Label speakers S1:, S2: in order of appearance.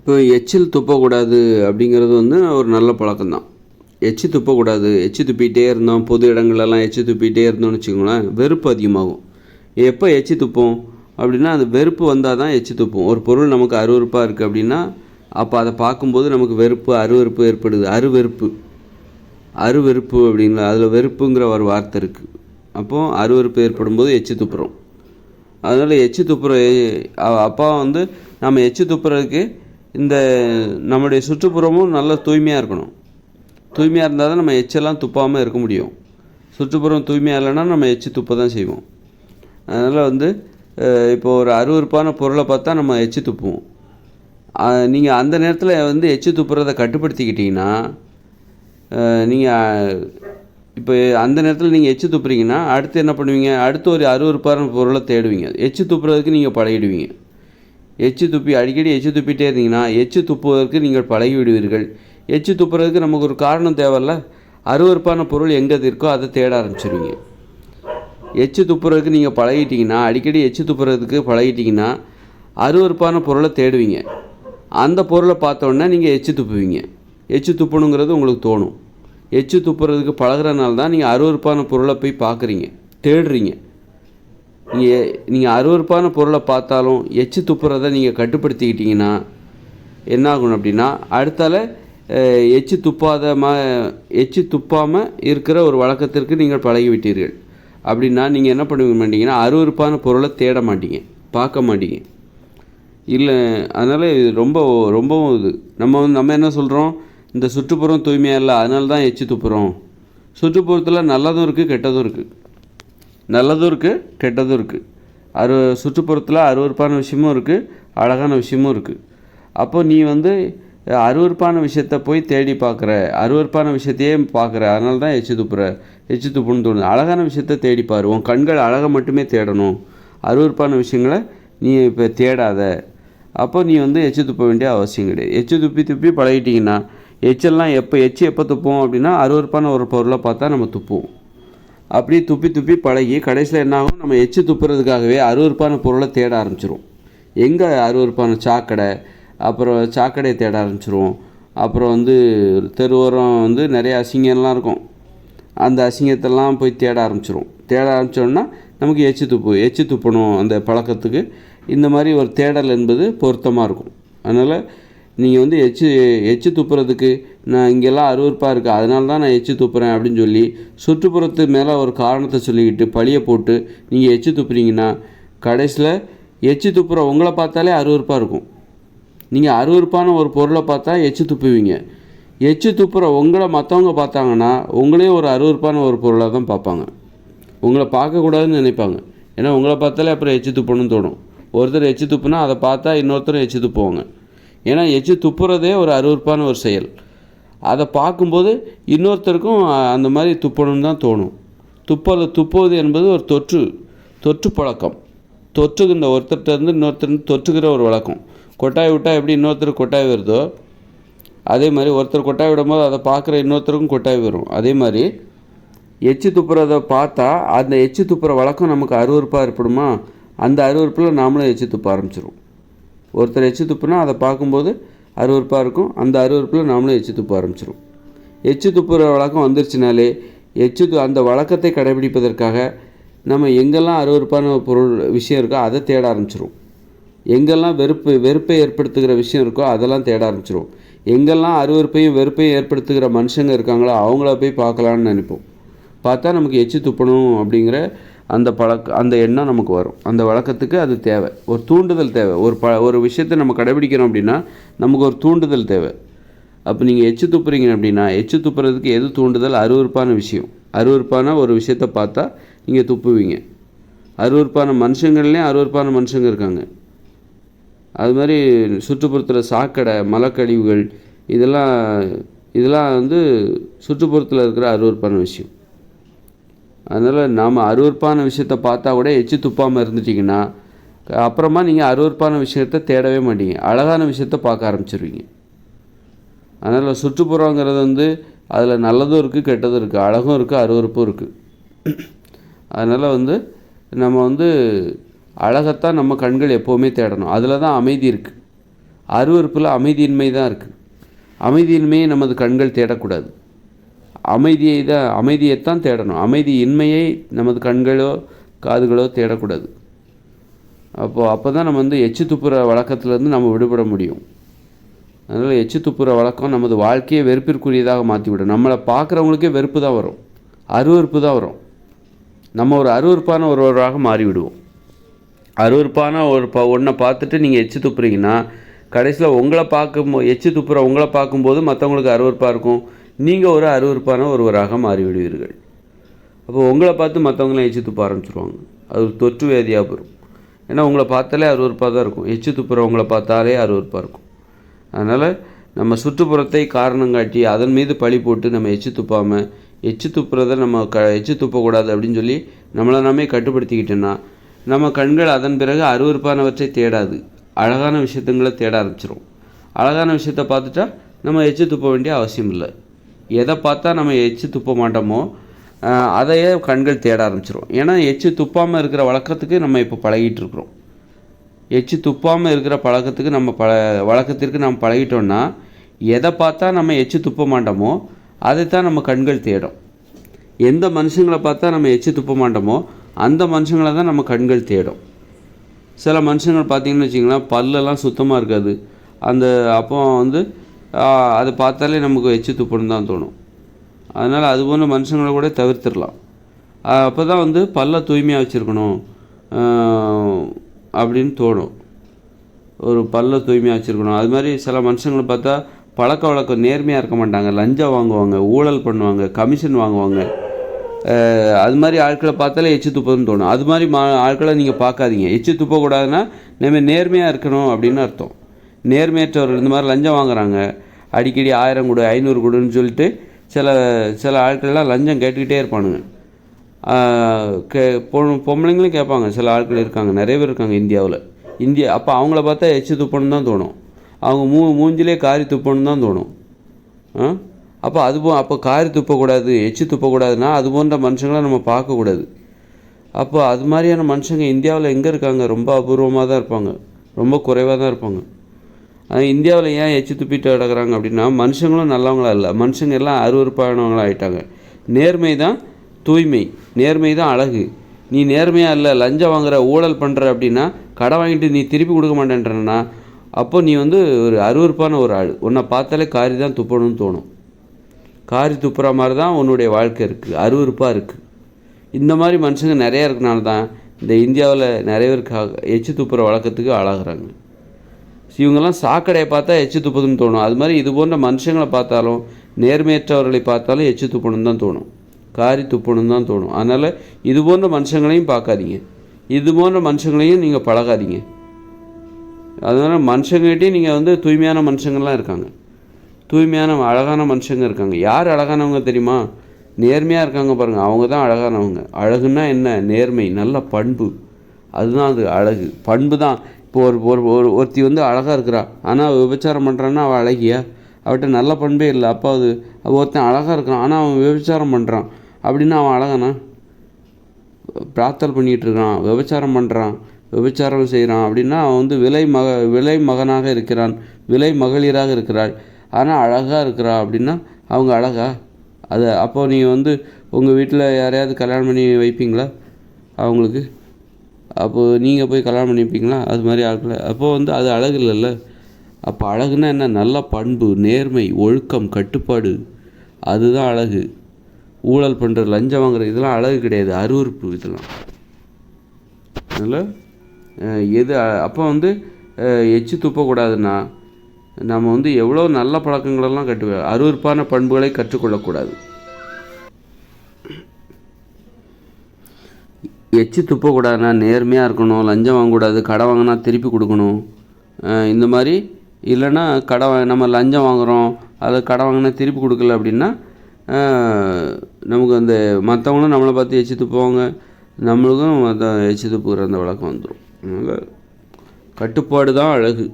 S1: இப்போ எச்சில் துப்பக்கூடாது அப்படிங்கிறது வந்து ஒரு நல்ல பழக்கம்தான். எச்சி துப்பக்கூடாது எச்சி துப்பிகிட்டே இருந்தோம் பொது இடங்கள்லாம் எச்சி துப்பிகிட்டே இருந்தோம்னு வச்சுக்கோங்களேன் வெறுப்பு அதிகமாகும். எப்போ எச்சி துப்போம் அப்படின்னா அந்த வெறுப்பு வந்தால் தான் எச்சி துப்போம். ஒரு பொருள் நமக்கு அருவருப்பாக இருக்குது அப்படின்னா அப்போ அதை பார்க்கும்போது நமக்கு வெறுப்பு அருவருப்பு ஏற்படுது. அருவெறுப்பு. அருவெறுப்பு அப்படிங்கிற அதில் வெறுப்புங்கிற ஒரு வார்த்தை இருக்குது அப்போது அருவறுப்பு ஏற்படும் போது எச்சி துப்புறோம். அதனால் எச்சி துப்புற அப்பா வந்து நம்ம எச்சி துப்புறதுக்கு இந்த நம்முடைய சுற்றுப்புறமும் நல்ல தூய்மையாக இருக்கணும். தூய்மையாக இருந்தால் தான் நம்ம எச்செல்லாம் துப்பாமல் இருக்க முடியும். சுற்றுப்புறம் தூய்மையாக இல்லைன்னா நம்ம எச்சி துப்ப தான் செய்வோம். அதனால் வந்து இப்போ ஒரு அருவருப்பான பொருளை பார்த்தா நம்ம எச்சி துப்புவோம். நீங்கள் அந்த நேரத்தில் வந்து எச்சி துப்புறதை கட்டுப்படுத்திக்கிட்டிங்கன்னா நீங்கள் இப்போ அந்த நேரத்தில் நீங்கள் எச்சு துப்புறீங்கன்னா அடுத்து என்ன பண்ணுவீங்க? அடுத்து ஒரு அருவருப்பான பொருளை தேடுவீங்க. எச்சு துப்புறதுக்கு நீங்கள் பழகிடுவீங்க. எச்சு துப்பி அடிக்கடி எச்சு துப்பிட்டே இருந்தீங்கன்னா எச்சு துப்புவதற்கு நீங்கள் பழகி விடுவீர்கள் எச்சு துப்புறதுக்கு நமக்கு ஒரு காரணம் தேவையில்ல. அருவருப்பான பொருள் எங்கே இருக்கோ அதை தேட ஆரம்பிச்சிருவீங்க. எச்சு துப்புறதுக்கு நீங்கள் பழகிட்டீங்கன்னா அடிக்கடி எச்சு துப்புறதுக்கு பழகிட்டீங்கன்னா அருவருப்பான பொருளை தேடுவீங்க. அந்த பொருளை பார்த்தோன்னா நீங்கள் எச்சு துப்புவீங்க. எச்சு துப்பணுங்கிறது உங்களுக்கு தோணும். எச்சு துப்புறதுக்கு பழகிறனால தான் நீங்கள் அருவருப்பான பொருளை போய் பார்க்குறீங்க தேடுறீங்க. நீங்கள் நீங்கள் அருவருப்பான பொருளை பார்த்தாலும் எச்சு துப்புறதை நீங்கள் கட்டுப்படுத்திக்கிட்டீங்கன்னா என்ன ஆகணும் அப்படின்னா அடுத்தால எச்சு துப்பாத மா எச்சு துப்பாமல் இருக்கிற ஒரு வழக்கத்திற்கு நீங்கள் பழகிவிட்டீர்கள். அப்படின்னா நீங்கள் என்ன பண்ணுவீங்க மாட்டீங்கன்னா அருவருப்பான பொருளை தேட மாட்டீங்க பார்க்க மாட்டீங்க. இல்லை அதனால் இது ரொம்ப ரொம்பவும் இது. நம்ம வந்து நம்ம என்ன சொல்கிறோம் இந்த சுற்றுப்புறம் தூய்மையாக இல்லை அதனால தான் எச்சு துப்புறோம். சுற்றுப்புறத்தில் நல்லதும் இருக்குது கெட்டதும் இருக்குது நல்லதும் இருக்குது கெட்டதும் இருக்குது அரு சுற்றுப்புறத்தில் அருவறுப்பான விஷயமும் இருக்குது அழகான விஷயமும் இருக்குது அப்போ நீ வந்து அருவறுப்பான விஷயத்த போய் தேடி பார்க்குற அருவருப்பான விஷயத்தையே பார்க்குற. அதனால தான் எச்சு துப்புற எச்சு துப்புன்னு தோணுது. அழகான விஷயத்த தேடி பாரு. உன் கண்கள் அழகை மட்டுமே தேடணும். அருவருப்பான விஷயங்களை நீ இப்போ தேடாத. அப்போ நீ வந்து எச்சு துப்ப வேண்டிய அவசியம் கிடையாது. எச்சு துப்பி துப்பி பழகிட்டிங்கன்னா எச்செல்லாம் எப்போ எச்சு எப்போ துப்போம் அப்படின்னா அருவறுப்பான ஒரு பொருளை பார்த்தா நம்ம துப்புவோம். அப்படியே துப்பி துப்பி பழகி கடைசியில் என்ன ஆகும்? நம்ம எச்சு துப்புறதுக்காகவே அருவருப்பான பொருளை தேட ஆரம்பிச்சிரும். எங்கே அருவருப்பான சாக்கடை அப்புறம் சாக்கடையை தேட ஆரம்பிச்சிருவோம் அப்புறம் வந்து தெருவோரம் வந்து நிறைய அசிங்கம்லாம் இருக்கும். அந்த அசிங்கத்தெல்லாம் போய் தேட ஆரம்பிச்சிரும். தேட ஆரம்பித்தோன்னா நமக்கு எச்சு துப்பு எச்சு துப்பணும் அந்த பழக்கத்துக்கு. இந்த மாதிரி ஒரு தேடல் என்பது பொருத்தமாக இருக்கும். அதனால் நீங்கள் வந்து எச்சு எச்சு துப்புறதுக்கு நான் இங்கெல்லாம் அருவருப்பாக இருக்குது அதனால தான் நான் எச்சு துப்புறேன் அப்படின்னு சொல்லி சுற்றுப்புறத்து மேலே ஒரு காரணத்தை சொல்லிக்கிட்டு பழியை போட்டு நீங்கள் எச்சு துப்புறீங்கன்னா கடைசியில் எச்சு துப்புற உங்களை பார்த்தாலே அருவறுப்பாக இருக்கும். நீங்கள் அருவறுப்பான ஒரு பொருளை பார்த்தா எச்சு துப்புவீங்க. எச்சு துப்புற உங்களை மற்றவங்க பார்த்தாங்கன்னா உங்களையும் ஒரு அருவருப்பான ஒரு பொருளாக தான் பார்ப்பாங்க. உங்களை பார்க்கக்கூடாதுன்னு நினைப்பாங்க. ஏன்னா உங்களை பார்த்தாலே அப்புறம் எச்சு துப்பணும்னு தோணும். ஒருத்தர் எச்சு துப்புனா அதை பார்த்தா இன்னொருத்தரும் எச்சு துப்புவாங்க. ஏன்னா எச்சு துப்புறதே ஒரு அருவருப்பான ஒரு செயல். அதை பார்க்கும்போது இன்னொருத்தருக்கும் அந்த மாதிரி துப்பணும்னு தான் தோணும். துப்பது துப்புவது என்பது ஒரு தொற்று தொற்று பழக்கம். தொற்றுகின்ற ஒருத்தர்கிட்ட இருந்து இன்னொருத்தர் தொற்றுகிற ஒரு வழக்கம். கொட்டாய் விட்டால் எப்படி இன்னொருத்தர் கொட்டாய் வருதோ அதே மாதிரி ஒருத்தர் கொட்டாய் விடும்போது அதை பார்க்குற இன்னொருத்தருக்கும் கொட்டாய் வரும். அதே மாதிரி எச்சு துப்புறதை பார்த்தா அந்த எச்சு துப்புற வழக்கம் நமக்கு அருவருப்பாக ஏற்படுமா? அந்த அருவருப்பில் நாமளும் எச்சு துப்ப ஆரம்பிச்சிடும் ஒருத்தர் எச்சு துப்புனா அதை பார்க்கும்போது அருவருப்பாக இருக்கும் அந்த அருவருப்பில் நாமளும் எச்சு துப்ப ஆரம்பிச்சிடும் எச்சு துப்புற வழக்கம் வந்துருச்சுனாலே எச்சு து அந்த வழக்கத்தை கடைபிடிப்பதற்காக நம்ம எங்கெல்லாம் அருவருப்பான பொருள் விஷயம் இருக்கோ அதை தேட ஆரம்பிச்சிரும். எங்கெல்லாம் வெறுப்பு வெறுப்பை ஏற்படுத்துகிற விஷயம் இருக்கோ அதெல்லாம் தேட ஆரம்பிச்சிரும். எங்கெல்லாம் அருவருப்பையும் வெறுப்பையும் ஏற்படுத்துகிற மனுஷங்க இருக்காங்களோ அவங்கள போய் பார்க்கலான்னு நினைப்போம். பார்த்தா நமக்கு எச்சு துப்பணும் அப்படிங்கிற அந்த பழக்க அந்த எண்ணம் நமக்கு வரும். அந்த வழக்கத்துக்கு அது தேவை. ஒரு தூண்டுதல் தேவை. ஒரு ப ஒரு விஷயத்தை நம்ம கடைபிடிக்கிறோம் அப்படின்னா நமக்கு ஒரு தூண்டுதல் தேவை. அப்போ நீங்கள் எச்சு துப்புறீங்க அப்படின்னா எச்சு துப்புறதுக்கு எது தூண்டுதல்? அருவருப்பான விஷயம். அருவருப்பான ஒரு விஷயத்தை பார்த்தா நீங்கள் துப்புவீங்க. அருவறுப்பான மனுஷங்கள்லேயும் அருவறுப்பான மனுஷங்க இருக்காங்க. அது மாதிரி சுற்றுப்புறத்தில் சாக்கடை மலக்கழிவுகள் இதெல்லாம் இதெல்லாம் வந்து சுற்றுப்புறத்தில் இருக்கிற அருவறுப்பான விஷயம். அதனால் நாம் அருவருப்பான விஷயத்த பார்த்தா கூட எச்சு துப்பாமல் இருந்துட்டிங்கன்னா அப்புறமா நீங்கள் அருவருப்பான விஷயத்த தேடவே மாட்டீங்க. அழகான விஷயத்த பார்க்க ஆரம்பிச்சிருவீங்க. அதனால் சுற்றுப்புறங்கிறது வந்து அதில் நல்லதும் இருக்குது கெட்டதும் இருக்குது அழகும் இருக்குது அருவருப்பும் இருக்குது அதனால் வந்து நம்ம வந்து அழகைத்தான் நம்ம கண்கள் எப்போவுமே தேடணும். அதில் தான் அமைதி இருக்குது அருவருப்பில் அமைதியின்மை தான் இருக்குது அமைதியின்மையை நமது கண்கள் தேடக்கூடாது. அமைதியை தான் அமைதியைத்தான் தேடணும். அமைதி இன்மையை நமது கண்களோ காதுகளோ தேடக்கூடாது. அப்போது அப்போ தான் நம்ம வந்து எச்சு துப்புற வழக்கத்துலேருந்து நம்ம விடுபட முடியும். அதனால் எச்சு துப்புற வழக்கம் நமது வாழ்க்கையை வெறுப்பிற்குரியதாக மாற்றிவிடும் நம்மளை பார்க்குறவங்களுக்கே வெறுப்பு தான் வரும். அருவறுப்பு தான் வரும். நம்ம ஒரு அருவருப்பான ஒருவராக மாறிவிடுவோம். அருவறுப்பான ஒரு ப ஒன்றை பார்த்துட்டு நீங்கள் எச்சு துப்புறீங்கன்னா கடைசியில் உங்களை பார்க்கும் எச்சு துப்புற உங்களை பார்க்கும்போது மற்றவங்களுக்கு அருவறுப்பாக இருக்கும். நீங்கள் ஒரு அருவருப்பான ஒருவராக மாறிவிடுவீர்கள். அப்போ உங்களை பார்த்து மற்றவங்களாம் எச்சு துப்ப ஆரம்பிச்சிருவாங்க. அது ஒரு தொற்று வேதியாக போயிடும் ஏன்னா உங்களை பார்த்தாலே அருவருப்பாக தான் இருக்கும். எச்சு துப்புறவங்களை பார்த்தாலே அருவருப்பாக இருக்கும். அதனால் நம்ம சுற்றுப்புறத்தை காரணம் காட்டி அதன் மீது பழி போட்டு நம்ம எச்சு துப்பாமல் எச்சு துப்புறதை நம்ம க எச்சு துப்பக்கூடாது அப்படின்னு சொல்லி நம்மளை நாமே கட்டுப்படுத்திக்கிட்டோன்னா நம்ம கண்கள் அதன் பிறகு அருவறுப்பானவற்றை தேடாது. அழகான விஷயத்துங்களை தேட ஆரம்பிச்சிடும் அழகான விஷயத்தை பார்த்துட்டா நம்ம எச்சு துப்ப வேண்டிய அவசியம் இல்லை. எதை பார்த்தா நம்ம எச்சு துப்ப மாட்டோமோ அதையே கண்கள் தேட ஆரம்பிச்சிடும் ஏன்னா எச்சு துப்பாமல் இருக்கிற வழக்கத்துக்கு நம்ம இப்போ பழகிட்டு இருக்கிறோம். எச்சு துப்பாமல் இருக்கிற பழக்கத்துக்கு நம்ம பழ வழக்கத்திற்கு நம்ம பழகிட்டோம்னா எதை பார்த்தா நம்ம எச்சு துப்ப மாட்டோமோ அதைத்தான் நம்ம கண்கள் தேடும். எந்த மனுஷங்களை பார்த்தா நம்ம எச்சு துப்ப மாட்டோமோ அந்த மனுஷங்களை தான் நம்ம கண்கள் தேடும். சில மனுஷங்கள் பார்த்தீங்கன்னு வச்சிங்களேன் பல்லெல்லாம் சுத்தமாக இருக்காது. அந்த அப்போ வந்து அதை பார்த்தாலே நமக்கு எச்சு துப்புன்னு தான் தோணும். அதனால் அது போன்ற மனுஷங்களை கூட தவிர்த்திடலாம். அப்போ தான் வந்து பல்ல தூய்மையாக வச்சுருக்கணும் அப்படின்னு தோணும். ஒரு பல்ல தூய்மையாக வச்சுருக்கணும். அது மாதிரி சில மனுஷங்களை பார்த்தா பழக்க வழக்கம் நேர்மையாக இருக்க மாட்டாங்க. லஞ்சம் வாங்குவாங்க ஊழல் பண்ணுவாங்க கமிஷன் வாங்குவாங்க. அது மாதிரி ஆட்களை பார்த்தாலே எச்சு துப்பதுன்னு தோணும். அது மாதிரி மா ஆட்களை நீங்கள் பார்க்காதீங்க. எச்சு துப்பக்கூடாதுன்னா நம்ம நேர்மையாக இருக்கணும் அப்படின்னு அர்த்தம். நேர்மையற்றவர்கள் இந்த மாதிரி லஞ்சம் வாங்குறாங்க. அடிக்கடி ஆயிரம் கொடு ஐநூறு கொடுன்னு சொல்லிட்டு சில சில ஆட்கள்லாம் லஞ்சம் கேட்டுக்கிட்டே இருப்பானுங்க. கே பொ பொம்பளைங்களும் கேட்பாங்க. சில ஆட்கள் இருக்காங்க நிறைய பேர் இருக்காங்க இந்தியாவில். இந்தியா அப்போ அவங்கள பார்த்தா எச்சு துப்பணும் தான் தோணும். அவங்க மூ மூஞ்சிலே காரி துப்பணும் தான் தோணும். ஆ? அப்போ அது போ அப்போ காரி துப்பக்கூடாது எச்சு துப்பக்கூடாதுன்னா அது போன்ற மனுஷங்களை நம்ம பார்க்கக்கூடாது. அப்போ அது மாதிரியான மனுஷங்க இந்தியாவில் எங்கே இருக்காங்க? ரொம்ப அபூர்வமாக தான் இருப்பாங்க. ரொம்ப குறைவாக தான் இருப்பாங்க. இந்தியாவில் ஏன் எச்சு துப்பிட்டு கிடக்குறாங்க அப்படின்னா மனுஷங்களும் நல்லவங்களா இல்லை. மனுஷங்க எல்லாம் அருவருப்பானவங்களா ஆயிட்டாங்க. நேர்மை தான் தூய்மை. நேர்மை தான் அழகு. நீ நேர்மையாக இல்லை லஞ்சம் வாங்குற ஊழல் பண்ணுற அப்படின்னா கடை வாங்கிட்டு நீ திருப்பி கொடுக்க மாட்டேன்றனா அப்போ நீ வந்து ஒரு அருவருப்பான ஒரு ஆள். உன்னை பார்த்தாலே காரி தான் துப்பணும்னு தோணும். காரி துப்புற மாதிரி தான் உன்னுடைய வாழ்க்கை இருக்குது அருவருப்பாக இருக்குது இந்த மாதிரி மனுஷங்க நிறைய இருக்கனால தான் இந்த இந்தியாவில் நிறைய பேருக்காக எச்சு துப்புற வழக்கத்துக்கு ஆளாகிறாங்க. இவங்கெல்லாம் சாக்கடையை பார்த்தா எச்சு துப்புதுன்னு தோணும். அது மாதிரி இது போன்ற மனுஷங்களை பார்த்தாலும் நேர்மையற்றவர்களை பார்த்தாலும் எச்சு துப்பணும் தான் தோணும். காரி துப்பணும் தான் தோணும். அதனால் இது போன்ற மனுஷங்களையும் பார்க்காதீங்க. இது போன்ற மனுஷங்களையும் நீங்கள் பழகாதீங்க. அதனால் மனுஷங்ககிட்டயும் நீங்கள் வந்து தூய்மையான மனுஷங்கள்லாம் இருக்காங்க. தூய்மையான அழகான மனுஷங்க இருக்காங்க. யார் அழகானவங்க தெரியுமா? நேர்மையாக இருக்காங்க பாருங்கள் அவங்க தான் அழகானவங்க. அழகுன்னா என்ன? நேர்மை. நல்ல பண்பு. அதுதான் அது அழகு. பண்பு தான். இப்போ ஒரு ஒரு ஒரு ஒருத்தி வந்து அழகாக இருக்கிறா. ஆனால் அவள் விபச்சாரம் பண்ணுறான்னா அவள் அழகியா? அவட்ட நல்ல பண்பே இல்லை. அப்போ அது ஒருத்தன் அழகாக இருக்கான் ஆனால் அவன் விபச்சாரம் பண்ணுறான் அப்படின்னா அவன் அழகானா? பிரார்த்தல் பண்ணிகிட்டு இருக்கான் விபச்சாரம் பண்ணுறான் விபச்சாரம் செய்கிறான் அப்படின்னா அவன் வந்து விலை மக விலை மகனாக இருக்கிறான். விலை மகளிராக இருக்கிறாள். ஆனால் அழகாக இருக்கிறா. அப்படின்னா அவங்க அழகா? அது அப்போது நீங்கள் வந்து உங்கள் வீட்டில் யாரையாவது கல்யாணம் பண்ணி வைப்பீங்களா? அவங்களுக்கு? அப்போது நீங்கள் போய் கல்யாணம் பண்ணிப்பீங்களா? அது மாதிரி ஆட்களை அப்போது வந்து அது அழகு இல்லைல்ல? அப்போ அழகுன்னா என்ன? நல்ல பண்பு நேர்மை ஒழுக்கம் கட்டுப்பாடு. அதுதான் அழகு. ஊழல் பண்ணுற லஞ்சம் வாங்குற இதெல்லாம் அழகு கிடையாது. அருவருப்பு இதெல்லாம். அதனால் எது அப்போ வந்து எச்சு துப்பக்கூடாதுன்னா நம்ம வந்து எவ்வளோ நல்ல பழக்கங்களெல்லாம் கட்டு அருவருப்பான பண்புகளை கற்றுக்கொள்ளக்கூடாது எச்சு துப்பக்கூடாதுன்னா நேர்மையாக இருக்கணும் லஞ்சம் வாங்கக்கூடாது கடை வாங்கினா திருப்பி கொடுக்கணும். இந்த மாதிரி இல்லைன்னா கடை நம்ம லஞ்சம் வாங்குகிறோம் அதை கடை வாங்கினா திருப்பி கொடுக்கல அப்படின்னா நமக்கு அந்த மற்றவங்களும் நம்மளை பார்த்து எச்சு துப்புவாங்க. நம்மளுக்கும் அதை எச்சு துப்புகிற அந்த வழக்கம் வந்துடும் அதனால் கட்டுப்பாடு தான் அழகு.